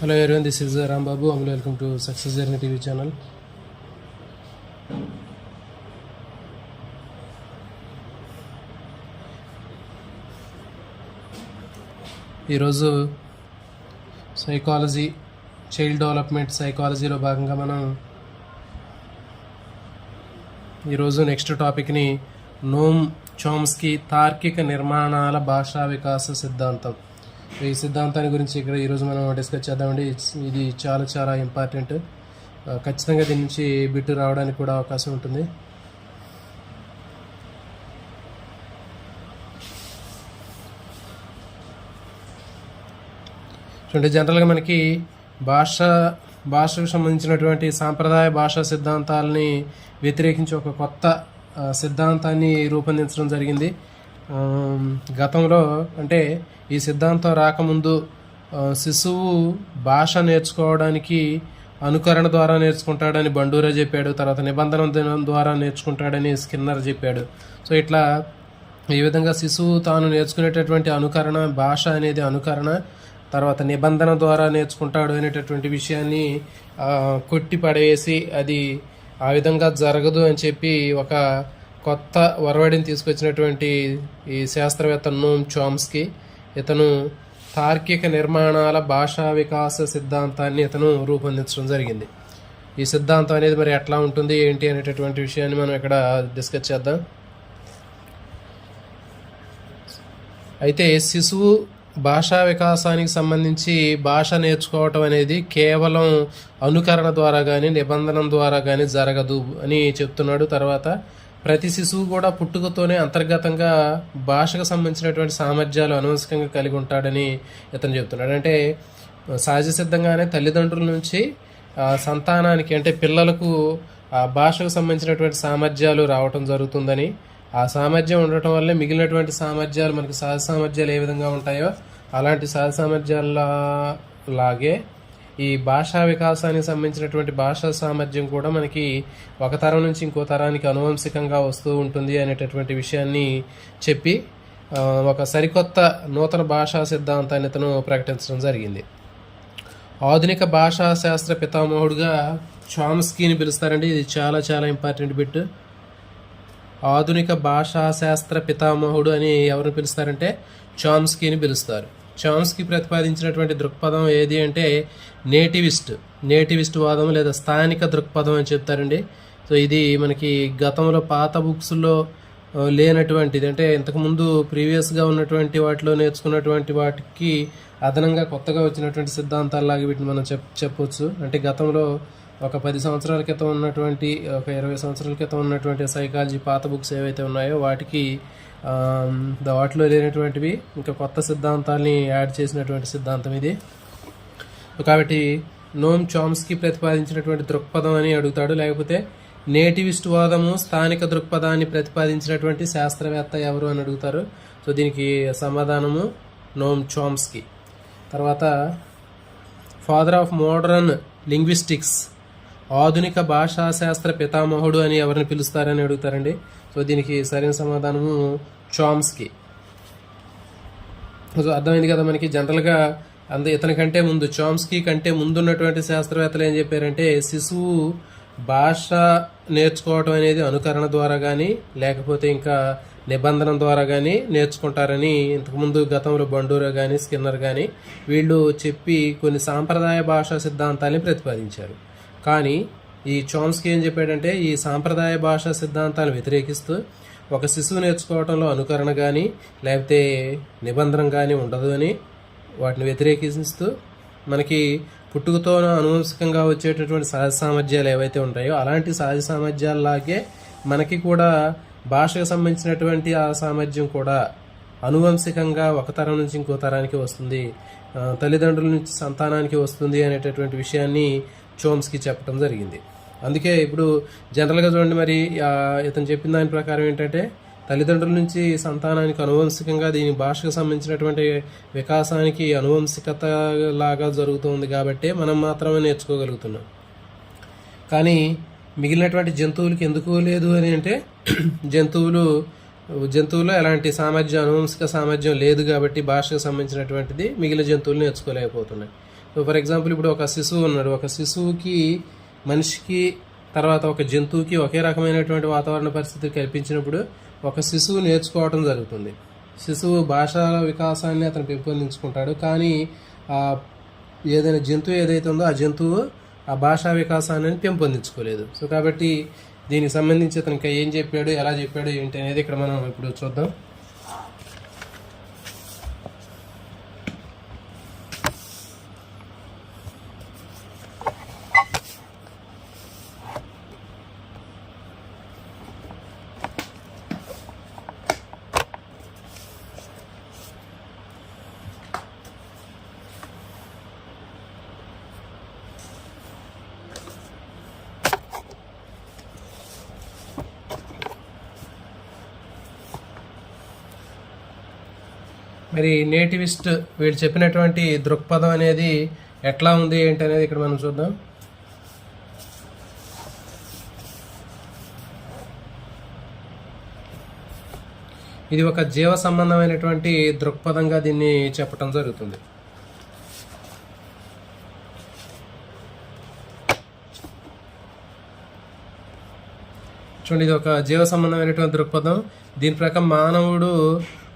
Hello every this is Rambabu అందులో welcome to success journey TV channel ఈరోజు psychology child development సైకాలజీలో భాగంగా మనం ఈరోజు నెక్స్ట్ టాపిక్ని నోమ్ చోమ్స్కి తార్కిక నిర్మాణాల భాషా వికాస సిద్ధాంతం. ఈ సిద్ధాంతాన్ని గురించి ఇక్కడ ఈరోజు మనం డిస్కస్ చేద్దామండి. ఇది చాలా చాలా ఇంపార్టెంట్ ఖచ్చితంగా దీని నుంచి బిట్టు రావడానికి కూడా అవకాశం ఉంటుంది. చూడండి జనరల్గా మనకి భాష భాషకు సంబంధించినటువంటి సాంప్రదాయ భాషా సిద్ధాంతాలని వ్యతిరేకించి ఒక కొత్త సిద్ధాంతాన్ని రూపొందించడం జరిగింది. గతంలో అంటే ఈ సిద్ధాంతం రాకముందు శిశువు భాష నేర్చుకోవడానికి అనుకరణ ద్వారా నేర్చుకుంటాడని బండూరా చెప్పాడు తర్వాత నిబంధన దినం ద్వారా నేర్చుకుంటాడని స్కిన్నర్ చెప్పాడు. సో ఇట్లా ఈ విధంగా శిశువు తాను నేర్చుకునేటటువంటి అనుకరణ భాష అనేది అనుకరణ తర్వాత నిబంధన ద్వారా నేర్చుకుంటాడు అనేటటువంటి విషయాన్ని కొట్టి పడవేసి అది ఆ విధంగా జరగదు అని చెప్పి ఒక కొత్త వరవడిని తీసుకొచ్చినటువంటి ఈ శాస్త్రవేత్త నోమ్ చామ్స్కి ఇతను తార్కిక నిర్మాణాల భాషా వికాస సిద్ధాంతాన్ని ఇతను రూపొందించడం జరిగింది. ఈ సిద్ధాంతం అనేది మరి ఎట్లా ఉంటుంది ఏంటి అనేటటువంటి విషయాన్ని మనం ఇక్కడ డిస్కస్ చేద్దాం. అయితే శిశువు భాషా వికాసానికి సంబంధించి భాష నేర్చుకోవటం అనేది కేవలం అనుకరణ ద్వారా కానీ నిబంధన ద్వారా కానీ జరగదు అని చెప్తున్నాడు. తర్వాత ప్రతి శిశువు కూడా పుట్టుకతోనే అంతర్గతంగా భాషకు సంబంధించినటువంటి సామర్థ్యాలు అనవసరంగా కలిగి ఉంటాడని ఇతను చెప్తున్నాడు అంటే సహజ సిద్ధంగానే తల్లిదండ్రుల నుంచి సంతానానికి అంటే పిల్లలకు ఆ భాషకు సంబంధించినటువంటి సామర్థ్యాలు రావటం జరుగుతుందని ఆ సామర్థ్యం ఉండటం వల్లే మిగిలినటువంటి సామర్థ్యాలు మనకి సహజ సామర్థ్యాలు ఏ విధంగా ఉంటాయో అలాంటి సహజ సామర్థ్యాల లాగే ఈ భాషా వికాసానికి సంబంధించినటువంటి భాషా సామర్థ్యం కూడా మనకి ఒక తరం నుంచి ఇంకో తరానికి అనువంశికంగా వస్తూ ఉంటుంది అనేటటువంటి విషయాన్ని చెప్పి ఒక సరికొత్త నూతన భాషా సిద్ధాంతాన్ని అతను ప్రకటించడం జరిగింది. ఆధునిక భాషా శాస్త్ర పితామహుడుగా చామ్స్కీని పిలుస్తారండి. ఇది చాలా చాలా ఇంపార్టెంట్ బిట్. ఆధునిక భాషా శాస్త్ర పితామహుడు అని ఎవరిని పిలుస్తారంటే చామ్స్కీని పిలుస్తారు. చామ్స్కీ ప్రతిపాదించినటువంటి దృక్పథం ఏది అంటే నేటివిస్ట్ నేటివిస్ట్ వాదం లేదా స్థానిక దృక్పథం అని చెప్తారండి. సో ఇది మనకి గతంలో పాత బుక్స్లో లేనటువంటిది. అంటే ఇంతకుముందు ప్రీవియస్గా ఉన్నటువంటి వాటిలో నేర్చుకున్నటువంటి వాటికి అదనంగా కొత్తగా వచ్చినటువంటి సిద్ధాంతాల్లాగా వీటిని మనం చెప్ చెప్పవచ్చు అంటే గతంలో ఒక పది సంవత్సరాల క్రితం ఉన్నటువంటి ఒక ఇరవై సంవత్సరాల క్రితం ఉన్నటువంటి సైకాలజీ పాత బుక్స్ ఏవైతే ఉన్నాయో వాటికి వాటిలో లేనటువంటివి ఇంకా కొత్త సిద్ధాంతాల్ని యాడ్ చేసినటువంటి సిద్ధాంతం ఇది. కాబట్టి నోమ్ చామ్స్కి ప్రతిపాదించినటువంటి దృక్పథం అని అడుగుతాడు. లేకపోతే నేటివిస్ట్ వాదము స్థానిక దృక్పథాన్ని ప్రతిపాదించినటువంటి శాస్త్రవేత్త ఎవరు అని అడుగుతారు. సో దీనికి సమాధానము నోమ్ చామ్స్కి. తర్వాత ఫాదర్ ఆఫ్ మోడర్న్ లింగ్విస్టిక్స్ ఆధునిక భాషా శాస్త్ర పితామహుడు అని ఎవరిని పిలుస్తారని అడుగుతారండి? సో దీనికి సరైన సమాధానము చామ్స్కి. సో అర్థమైంది కదా మనకి? జనరల్గా అంత ఇతని కంటే ముందు చామ్స్కీ కంటే ముందున్నటువంటి శాస్త్రవేత్తలు ఏం చెప్పారంటే శిశువు భాష నేర్చుకోవటం అనేది అనుకరణ ద్వారా కానీ లేకపోతే ఇంకా నిబంధన ద్వారా కానీ నేర్చుకుంటారని ఇంతకుముందు గతంలో బండూరా కానీ స్కిన్నర్ కానీ వీళ్ళు చెప్పి కొన్ని సాంప్రదాయ భాషా సిద్ధాంతాన్ని ప్రతిపాదించారు. కానీ ఈ చామ్స్కీ ఏం చెప్పాడంటే ఈ సాంప్రదాయ భాషా సిద్ధాంతాలను వ్యతిరేకిస్తూ ఒక శిశువు నేర్చుకోవడంలో అనుకరణ కానీ లేకపోతే నిబంధన కానీ ఉండదు అని వాటిని వ్యతిరేకిస్తూ మనకి పుట్టుకతో అనువంశికంగా వచ్చేటటువంటి సహజ సామర్థ్యాలు ఏవైతే ఉంటాయో అలాంటి సహజ సామర్థ్యాలలాగే మనకి కూడా భాషకు సంబంధించినటువంటి ఆ సామర్థ్యం కూడా అనువంశికంగా ఒక తరం నుంచి ఇంకో తరానికి వస్తుంది. తల్లిదండ్రుల నుంచి సంతానానికి వస్తుంది అనేటటువంటి విషయాన్ని చోమ్స్కి చెప్పడం జరిగింది. అందుకే ఇప్పుడు జనరల్గా చూడండి మరి ఇతను చెప్పిన దాని ప్రకారం ఏంటంటే తల్లిదండ్రుల నుంచి సంతానానికి అనువంశికంగా దీని భాషకు సంబంధించినటువంటి వికాసానికి అనువంశికత లాగా జరుగుతుంది కాబట్టి మనం మాత్రమే నేర్చుకోగలుగుతున్నాం. కానీ మిగిలినటువంటి జంతువులకి ఎందుకు లేదు అని అంటే జంతువులు జంతువులో ఎలాంటి సామర్థ్యం అనువంశిక సామర్థ్యం లేదు కాబట్టి భాషకు సంబంధించినటువంటిది మిగిలిన జంతువులు నేర్చుకోలేకపోతున్నాయి. ఫర్ ఎగ్జాంపుల్ ఇప్పుడు ఒక శిశువు ఉన్నాడు. ఒక శిశువుకి మనిషికి తర్వాత ఒక జంతువుకి ఒకే రకమైనటువంటి వాతావరణ పరిస్థితి కల్పించినప్పుడు ఒక శిశువు నేర్చుకోవడం జరుగుతుంది. శిశువు భాషా వికాసాన్ని అతను పెంపొందించుకుంటాడు. కానీ ఆ ఏదైనా జంతువు ఏదైతే ఉందో ఆ జంతువు ఆ భాషా వికాసాన్ని పెంపొందించుకోలేదు. సో కాబట్టి దీనికి సంబంధించి అతనికి ఏం చెప్పాడు ఎలా చెప్పాడు ఏంటి అనేది ఇక్కడ మనం ఇప్పుడు చూద్దాం. మరి నేటివిస్ట్ వీళ్ళు చెప్పినటువంటి దృక్పథం అనేది ఎట్లా ఉంది ఏంటి అనేది ఇక్కడ మనం చూద్దాం. ఇది ఒక జీవ సంబంధమైనటువంటి దృక్పథంగా దీన్ని చెప్పటం జరుగుతుంది. చూడండి ఇది ఒక జీవ సంబంధమైనటువంటి దృక్పథం. దీని ప్రకారం మానవుడు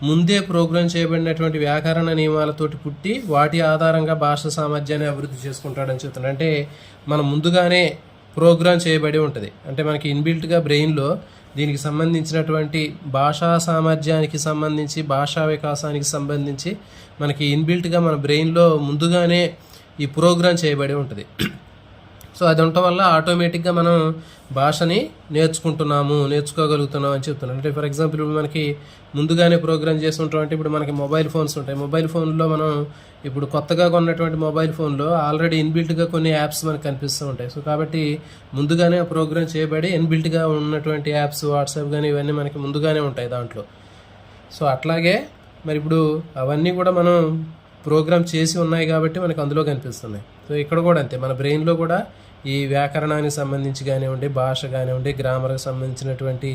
ముందే ప్రోగ్రామ్ చేయబడినటువంటి వ్యాకరణ నియమాలతోటి పుట్టి వాటి ఆధారంగా భాష సామర్థ్యాన్ని అభివృద్ధి చేసుకుంటాడని చెప్తున్నాడు. అంటే మనం ముందుగానే ప్రోగ్రామ్ చేయబడి ఉంటుంది. అంటే మనకి ఇన్బిల్ట్గా బ్రెయిన్లో దీనికి సంబంధించినటువంటి భాషా సామర్థ్యానికి సంబంధించి భాషా వికాసానికి సంబంధించి మనకి ఇన్బిల్ట్గా మన బ్రెయిన్లో ముందుగానే ఈ ప్రోగ్రామ్ చేయబడి ఉంటుంది. సో అది ఉండటం వల్ల ఆటోమేటిక్గా మనం భాషని నేర్చుకుంటున్నాము నేర్చుకోగలుగుతున్నాం అని చెప్తున్నాను అంటే ఫర్ ఎగ్జాంపుల్ ఇప్పుడు మనకి ముందుగానే ప్రోగ్రామ్ చేసి ఉంటాం అంటే ఇప్పుడు మనకి మొబైల్ ఫోన్స్ ఉంటాయి. మొబైల్ ఫోన్లో మనం ఇప్పుడు కొత్తగా కొన్నటువంటి మొబైల్ ఫోన్లో ఆల్రెడీ ఇన్బిల్ట్గా కొన్ని యాప్స్ మనకు కనిపిస్తూ ఉంటాయి. సో కాబట్టి ముందుగానే ప్రోగ్రామ్ చేయబడి ఇన్బిల్ట్గా ఉన్నటువంటి యాప్స్ వాట్సాప్ కానీ ఇవన్నీ మనకి ముందుగానే ఉంటాయి దాంట్లో. సో అట్లాగే మరి ఇప్పుడు అవన్నీ కూడా మనం ప్రోగ్రామ్ చేసి ఉన్నాయి కాబట్టి మనకు అందులో కనిపిస్తున్నాయి. సో ఇక్కడ కూడా అంతే. మన బ్రెయిన్లో కూడా ఈ వ్యాకరణానికి సంబంధించి కానివ్వండి భాష కానివ్వండి గ్రామర్కి సంబంధించినటువంటి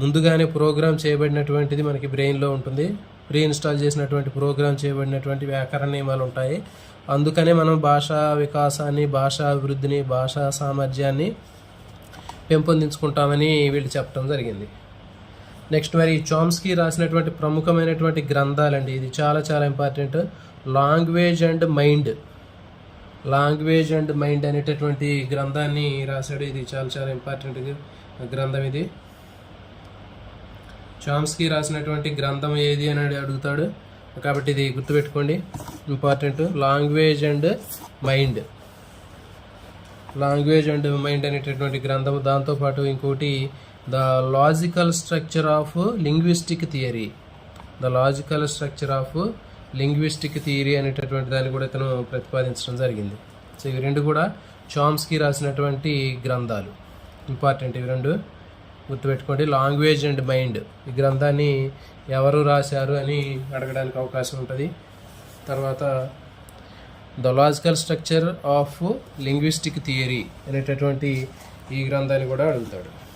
ముందుగానే ప్రోగ్రామ్ చేయబడినటువంటిది మనకి బ్రెయిన్లో ఉంటుంది. ప్రీ ఇన్స్టాల్ చేసినటువంటి ప్రోగ్రామ్ చేయబడినటువంటి వ్యాకరణ నియమాలు ఉంటాయి. అందుకనే మనం భాషా వికాసాన్ని భాషా అభివృద్ధిని భాషా సామర్థ్యాన్ని పెంపొందించుకుంటామని వీళ్ళు చెప్పడం జరిగింది. నెక్స్ట్ మరి చామ్స్కీ రాసినటువంటి ప్రముఖమైనటువంటి గ్రంథాలండి. ఇది చాలా చాలా important language and mind language and mind అనేటటువంటి గ్రంథాన్ని రాశాడు. ఇది చాలా చాలా ఇంపార్టెంట్ గ్రంథం ఇది. చామ్స్కీ రాసినటువంటి గ్రంథం ఏది అని అడుగుతాడు. కాబట్టి ఇది గుర్తుపెట్టుకోండి. Important language and mind. Language and mind అనేటటువంటి గ్రంథం. దాంతోపాటు ఇంకోటి the logical structure of linguistic theory. The logical structure of linguistic theory అనేటటువంటి దాన్ని కూడా ఇతను ప్రతిపాదించడం జరిగింది. సో ఇవి రెండు కూడా చామ్స్కీ రాసినటువంటి గ్రంథాలు. ఇంపార్టెంట్ ఇవి రెండు గుర్తుపెట్టుకోండి. లాంగ్వేజ్ అండ్ మైండ్ ఈ గ్రంథాన్ని ఎవరు రాశారు అని అడగడానికి అవకాశం ఉంటుంది. తర్వాత the logical structure of linguistic theory అనేటటువంటి ఈ గ్రంథాన్ని కూడా అడుగుతాడు.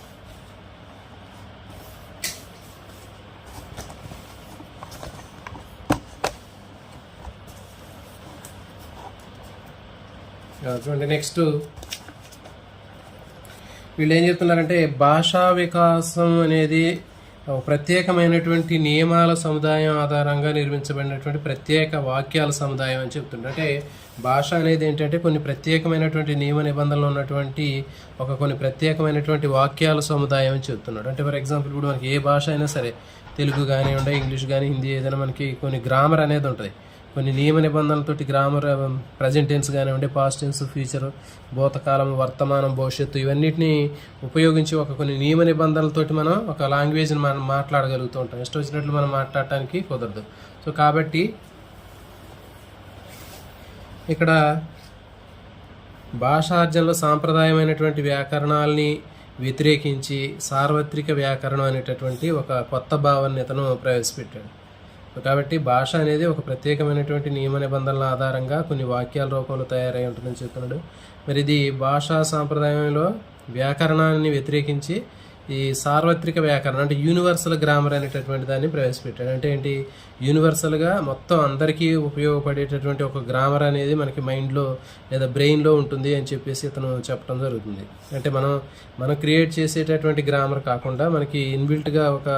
చూడండి నెక్స్ట్ వీళ్ళు ఏం చెప్తున్నారంటే భాషా వికాసం అనేది ప్రత్యేకమైనటువంటి నియమాల సముదాయం ఆధారంగా నిర్మించబడినటువంటి ప్రత్యేక వాక్యాల సముదాయం అని చెప్తుంటారు అంటే భాష అనేది ఏంటంటే కొన్ని ప్రత్యేకమైనటువంటి నియమ నిబంధనలు ఉన్నటువంటి ఒక కొన్ని ప్రత్యేకమైనటువంటి వాక్యాల సముదాయం అని చెప్తున్నాడు అంటే ఫర్ ఎగ్జాంపుల్ ఇప్పుడు మనకి ఏ భాష అయినా సరే తెలుగు కానివ్వండి ఇంగ్లీష్ కానీ హిందీ ఏదైనా మనకి కొన్ని గ్రామర్ అనేది ఉంటుంది. కొన్ని నియమ నిబంధనలతోటి గ్రామర్ ప్రజెంట్ టెన్స్ కానివ్వండి పాస్ట్ టెన్స్ ఫ్యూచర్ భూతకాలం వర్తమానం భవిష్యత్తు ఇవన్నిటిని ఉపయోగించి ఒక కొన్ని నియమ నిబంధనలతోటి మనం ఒక లాంగ్వేజ్ని మనం మాట్లాడగలుగుతూ ఉంటాం. ఇష్టం వచ్చినట్లు మనం మాట్లాడటానికి కుదరదు. సో కాబట్టి ఇక్కడ భాషార్జనలో సాంప్రదాయమైనటువంటి వ్యాకరణాలని వ్యతిరేకించి సార్వత్రిక వ్యాకరణం అనేటటువంటి ఒక కొత్త భావాన్ని ఇతను ప్రవేశపెట్టాడు. కాబట్టి భాష అనేది ఒక ప్రత్యేకమైనటువంటి నియమ నిబంధనల ఆధారంగా కొన్ని వాక్యాల రూపంలో తయారై ఉంటుందని చెప్తున్నాడు. మరి ఇది భాషా సాంప్రదాయంలో వ్యాకరణాన్ని వ్యతిరేకించి ఈ సార్వత్రిక వ్యాకరణం అంటే యూనివర్సల్ గ్రామర్ అనేటటువంటి దాన్ని ప్రవేశపెట్టాడు. అంటే ఏంటి? యూనివర్సల్గా మొత్తం అందరికీ ఉపయోగపడేటటువంటి ఒక గ్రామర్ అనేది మనకి మైండ్లో లేదా బ్రెయిన్లో ఉంటుంది అని చెప్పేసి ఇతను చెప్పడం జరుగుతుంది. అంటే మనం మనం క్రియేట్ చేసేటటువంటి గ్రామర్ కాకుండా మనకి ఇన్బిల్ట్గా ఒక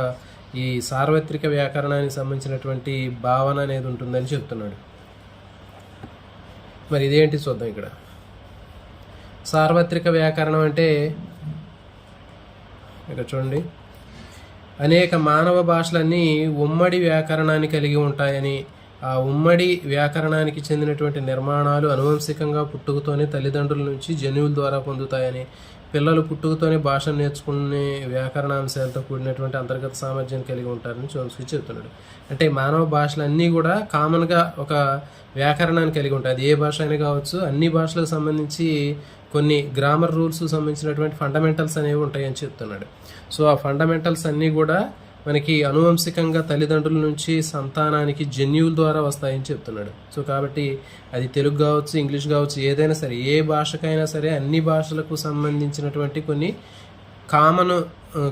ఈ సార్వత్రిక వ్యాకరణానికి సంబంధించినటువంటి భావన అనేది ఉంటుందని చెప్తున్నాడు. మరి ఇదేంటి చూద్దాం ఇక్కడ. సార్వత్రిక వ్యాకరణం అంటే ఇక్కడ చూడండి. అనేక మానవ భాషలన్నీ ఉమ్మడి వ్యాకరణాన్ని కలిగి ఉంటాయని ఆ ఉమ్మడి వ్యాకరణానికి చెందినటువంటి నిర్మాణాలు అనువంశికంగా పుట్టుకతోనే తల్లిదండ్రుల నుంచి జన్యువుల ద్వారా పొందుతాయని పిల్లలు పుట్టుకతోనే భాషను నేర్చుకునే వ్యాకరణాంశాలతో కూడినటువంటి అంతర్గత సామర్థ్యాన్ని కలిగి ఉంటారని చోమ్స్కి చెప్తున్నాడు అంటే మానవ భాషలన్నీ కూడా కామన్గా ఒక వ్యాకరణాన్ని కలిగి ఉంటాయి. అది ఏ భాష అయినా కావచ్చు అన్ని భాషలకు సంబంధించి కొన్ని గ్రామర్ రూల్స్ సంబంధించినటువంటి ఫండమెంటల్స్ అనేవి ఉంటాయని చెప్తున్నాడు. సో ఆ ఫండమెంటల్స్ అన్నీ కూడా మనకి అనువంశికంగా తల్లిదండ్రుల నుంచి సంతానానికి జన్యువుల ద్వారా వస్తాయని చెప్తున్నాడు. సో కాబట్టి అది తెలుగు కావచ్చు ఇంగ్లీష్ కావచ్చు ఏదైనా సరే ఏ భాషకైనా సరే అన్ని భాషలకు సంబంధించినటువంటి కొన్ని కామన్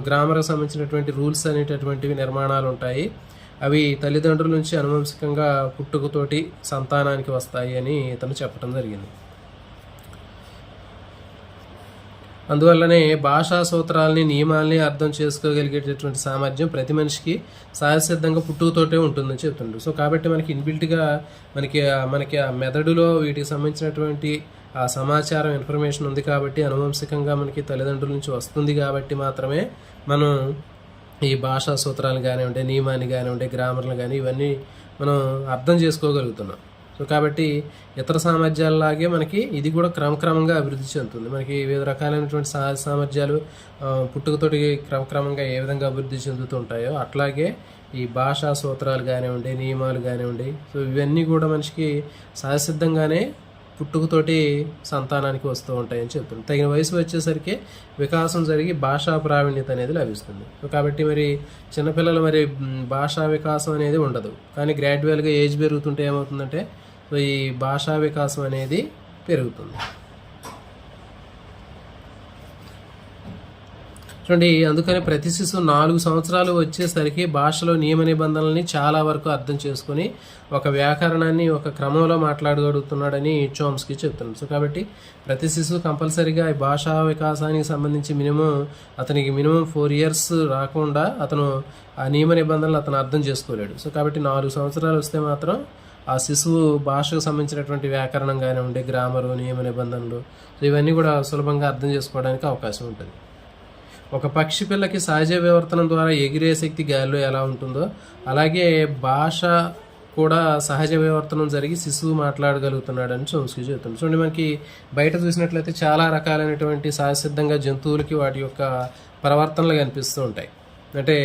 గ్రామర్కి సంబంధించినటువంటి రూల్స్ అనేటటువంటివి నిర్మాణాలు ఉంటాయి. అవి తల్లిదండ్రుల నుంచి అనువంశికంగా పుట్టుకతోటి సంతానానికి వస్తాయి అని ఇతను చెప్పడం జరిగింది. అందువల్లనే భాషా సూత్రాలని నియమాల్ని అర్థం చేసుకోగలిగేటటువంటి సామర్థ్యం ప్రతి మనిషికి సహజసిద్ధంగా పుట్టుకతోటే ఉంటుందని చెప్తుండ్రు సో కాబట్టి మనకి ఇన్బిల్ట్గా మనకి మనకి ఆ మెదడులో వీటికి సంబంధించినటువంటి ఆ సమాచారం ఇన్ఫర్మేషన్ ఉంది కాబట్టి అనువంశికంగా మనకి తల్లిదండ్రుల నుంచి వస్తుంది కాబట్టి మాత్రమే మనం ఈ భాషా సూత్రాలు కానివ్వండి నియమాన్ని కానివ్వండి గ్రామర్లు కానీ ఇవన్నీ మనం అర్థం చేసుకోగలుగుతున్నాం. సో కాబట్టి ఇతర సామర్థ్యాలలాగే మనకి ఇది కూడా క్రమక్రమంగా అభివృద్ధి చెందుతుంది. మనకి వివిధ రకాలైనటువంటి సహజ సామర్థ్యాలు పుట్టుకతోటి క్రమక్రమంగా ఏ విధంగా అభివృద్ధి చెందుతుంటాయో అట్లాగే ఈ భాషా సూత్రాలు కానివ్వండి నియమాలు కానివ్వండి సో ఇవన్నీ కూడా మనిషికి సహజసిద్ధంగానే పుట్టుకతోటి సంతానానికి వస్తూ ఉంటాయని చెప్తుంది తగిన వయసు వచ్చేసరికి వికాసం జరిగి భాషా ప్రావీణ్యత అనేది లభిస్తుంది. కాబట్టి మరి చిన్నపిల్లలు మరి భాషా వికాసం అనేది ఉండదు. కానీ గ్రాడ్యువల్గా ఏజ్ పెరుగుతుంటే ఏమవుతుందంటే ఈ భాషా వికాసం అనేది పెరుగుతుంది. చూడండి అందుకని ప్రతి శిశువు నాలుగు సంవత్సరాలు వచ్చేసరికి భాషలో నియమ నిబంధనల్ని చాలా వరకు అర్థం చేసుకుని ఒక వ్యాకరణాన్ని ఒక క్రమంలో మాట్లాడగలుగుతున్నాడని చోమ్స్కి చెప్తున్నాం సో కాబట్టి ప్రతి శిశువు కంపల్సరీగా ఈ భాషా వికాసానికి సంబంధించి మినిమం అతనికి మినిమం ఫోర్ ఇయర్స్ రాకుండా అతను ఆ నియమ నిబంధనలు అతను అర్థం చేసుకోలేడు. సో కాబట్టి నాలుగు సంవత్సరాలు వస్తే మాత్రం ఆ శిశువు భాషకు సంబంధించినటువంటి వ్యాకరణం కానివ్వండి గ్రామరు నియమ నిబంధనలు ఇవన్నీ కూడా సులభంగా అర్థం చేసుకోవడానికి అవకాశం ఉంటుంది. ఒక పక్షి పిల్లకి సహజ వివర్తనం ద్వారా ఎగిరే శక్తి గాలిలో ఎలా ఉంటుందో అలాగే భాష కూడా సహజ వివర్తనం జరిగి శిశువు మాట్లాడగలుగుతున్నాడని చోమ్స్కి చెబుతుంది. చూడండి మనకి బయట చూసినట్లయితే చాలా రకాలైనటువంటి సహజసిద్ధంగా జంతువులకి వాటి యొక్క ప్రవర్తనలు కనిపిస్తూ ఉంటాయి. అంటే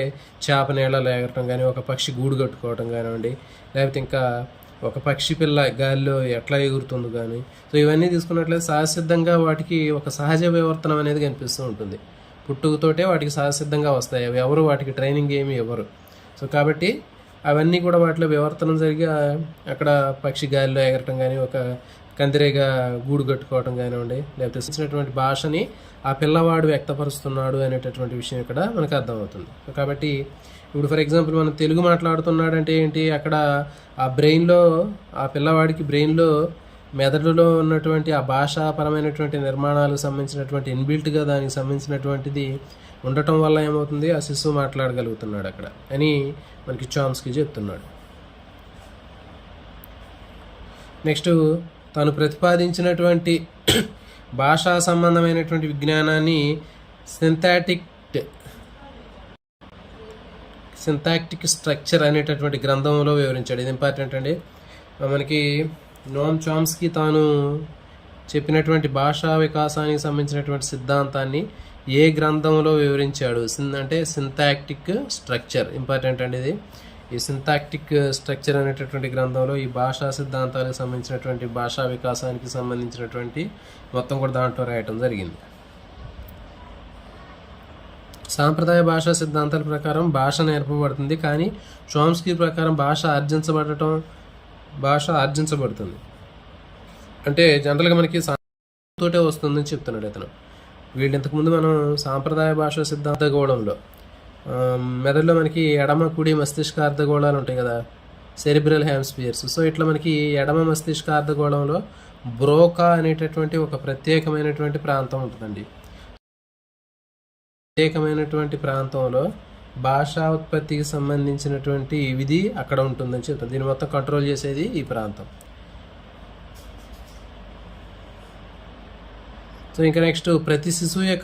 చేప నీళ్ళలో ఎగరటం కానీ ఒక పక్షి గూడు కట్టుకోవటం కానివ్వండి లేకపోతే ఇంకా ఒక పక్షి పిల్ల గాలిలో ఎట్లా ఎగురుతుందో కానీ సో ఇవన్నీ తీసుకున్నట్లయితే సహజసిద్ధంగా వాటికి ఒక సహజ వివర్తనం అనేది కనిపిస్తూ ఉంటుంది. పుట్టుకతోటే వాటికి సహసిద్ధంగా వస్తాయి. అవి ఎవరు వాటికి ట్రైనింగ్ ఏమి ఇవ్వరు. సో కాబట్టి అవన్నీ కూడా వాటిలో వివర్తనం జరిగి అక్కడ పక్షి గాలిలో ఎగరటం కానీ ఒక కందిరేగా గూడు కట్టుకోవటం కానివ్వండి లేకపోతే ఇచ్చినటువంటి భాషని ఆ పిల్లవాడు వ్యక్తపరుస్తున్నాడు అనేటటువంటి విషయం ఇక్కడ మనకు అర్థమవుతుంది. కాబట్టి ఇప్పుడు ఫర్ ఎగ్జాంపుల్ మనం తెలుగు మాట్లాడుతున్నాడంటే ఏంటి అక్కడ ఆ బ్రెయిన్లో ఆ పిల్లవాడికి బ్రెయిన్లో మెదడులో ఉన్నటువంటి ఆ భాషాపరమైనటువంటి నిర్మాణాలకు సంబంధించినటువంటి ఇన్బిల్ట్గా దానికి సంబంధించినటువంటిది ఉండటం వల్ల ఏమవుతుంది? ఆ శిశువు మాట్లాడగలుగుతున్నాడు అక్కడ. అని మనకి చామ్స్కి చెప్తున్నాడు. నెక్స్ట్ తను ప్రతిపాదించినటువంటి భాషా సంబంధమైనటువంటి విజ్ఞానాన్ని సింథాటిక్ సింథాక్టిక్ స్ట్రక్చర్ అనేటటువంటి గ్రంథంలో వివరించాడు. ఇది ఇంపార్టెంట్ అండి. మనకి నోమ్ చామ్స్కి తాను చెప్పినటువంటి భాషా వికాసానికి సంబంధించినటువంటి సిద్ధాంతాన్ని ఏ గ్రంథంలో వివరించాడు? అంటే సింథాక్టిక్ స్ట్రక్చర్ ఇంపార్టెంట్ అండి ఇది. ఈ సింథాక్టిక్ స్ట్రక్చర్ అనేటటువంటి గ్రంథంలో ఈ భాషా సిద్ధాంతాలకు సంబంధించినటువంటి భాషా వికాసానికి సంబంధించినటువంటి మొత్తం కూడా దాంట్లో రాయటం జరిగింది. సాంప్రదాయ భాషా సిద్ధాంతాల ప్రకారం భాష నేర్పబడుతుంది. కానీ చోమ్స్కీ ప్రకారం భాష ఆర్జించబడటం భాష ఆర్జించబడుతుంది. అంటే జనరల్గా మనకి తోటే వస్తుందని చెప్తున్నాడు ఇతను. వీళ్ళు ఇంతకుముందు మనం సాంప్రదాయ భాష సిద్ధాంత గోళంలో మెదడులో మనకి ఎడమ కుడి మస్తిష్క అర్ధగోళాలు ఉంటాయి కదా సెరిబ్రల్ హ్యామ్స్పియర్స్ సో ఇట్లా మనకి ఎడమ మస్తిష్క అర్ధగోళంలో బ్రోకా అనేటటువంటి ఒక ప్రత్యేకమైనటువంటి ప్రాంతం ఉంటుందండి. ప్రత్యేకమైనటువంటి ప్రాంతంలో భాషా ఉత్పత్తికి సంబంధించినటువంటి విధి అక్కడ ఉంటుందని చెప్తాను. దీన్ని మొత్తం కంట్రోల్ చేసేది ఈ ప్రాంతం. సో ఇంకా నెక్స్ట్ ప్రతి శిశువు యొక్క